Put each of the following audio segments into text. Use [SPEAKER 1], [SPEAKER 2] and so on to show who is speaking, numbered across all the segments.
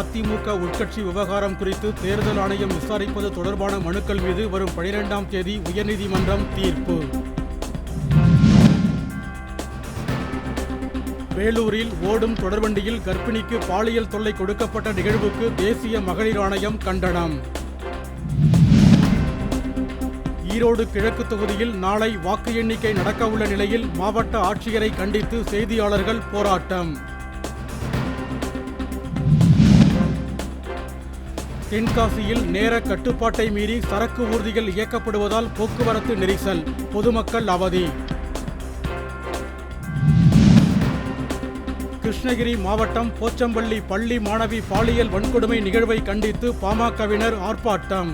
[SPEAKER 1] அதிமுக உட்கட்சி விவகாரம் குறித்து தேர்தல் ஆணையம் விசாரிப்பது தொடர்பான மனுக்கள் மீது வரும் பனிரெண்டாம் தேதி உயர்நீதிமன்றம் தீர்ப்பு. வேலூரில் ஓடும் தொடர்வண்டியில் கர்ப்பிணிக்கு பாலியல் தொல்லை கொடுக்கப்பட்ட நிகழ்வுக்கு தேசிய மகளிர் ஆணையம் கண்டனம். ஈரோடு கிழக்கு தொகுதியில் நாளை வாக்கு எண்ணிக்கை நடக்கவுள்ள நிலையில் மாவட்ட ஆட்சியரை கண்டித்து செய்தியாளர்கள் போராட்டம். தென்காசியில் நேர கட்டுப்பாட்டை மீறி சரக்கு ஊர்திகள் இயக்கப்படுவதால் போக்குவரத்து நெரிசல் பொதுமக்கள் அவதி. கிருஷ்ணகிரி மாவட்டம் போச்சம்பள்ளி பள்ளி மாணவி பாலியல் வன்கொடுமை நிகழ்வை கண்டித்து பாமகவினர் ஆர்ப்பாட்டம்.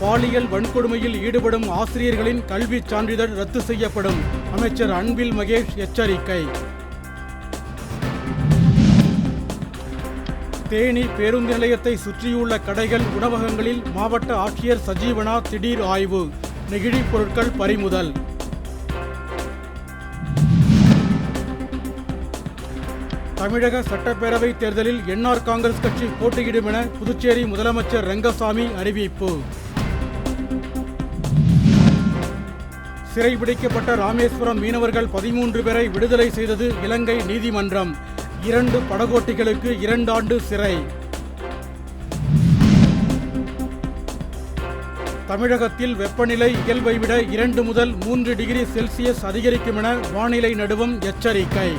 [SPEAKER 1] பாலியல் வன்கொடுமையில் ஈடுபடும் ஆசிரியர்களின் கல்விச் சான்றிதழ் ரத்து செய்யப்படும். அமைச்சர் அன்பில் மகேஷ் எச்சரிக்கை. தேனி பேருந்து நிலையத்தை சுற்றியுள்ள கடைகள் உணவகங்களில் மாவட்ட ஆட்சியர் சஜீவனா திடீர் ஆய்வு. நெகிழி பொருட்கள் பறிமுதல். தமிழக சட்டப்பேரவை தேர்தலில் என்ஆர் காங்கிரஸ் கட்சி போட்டியிடும் என புதுச்சேரி முதலமைச்சர் ரெங்கசாமி அறிவிப்பு. சிறைபிடிக்கப்பட்ட ராமேஸ்வரம் மீனவர்கள் பதிமூன்று பேரை விடுதலை செய்தது இலங்கை நீதிமன்றம். இரண்டு படகோட்டிகளுக்கு இரண்டாண்டு சிறை. தமிழகத்தில் வெப்பநிலை இயல்பை விட இரண்டு முதல் மூன்று டிகிரி செல்சியஸ் அதிகரிக்கும் என வானிலை நடுவம் எச்சரிக்கை.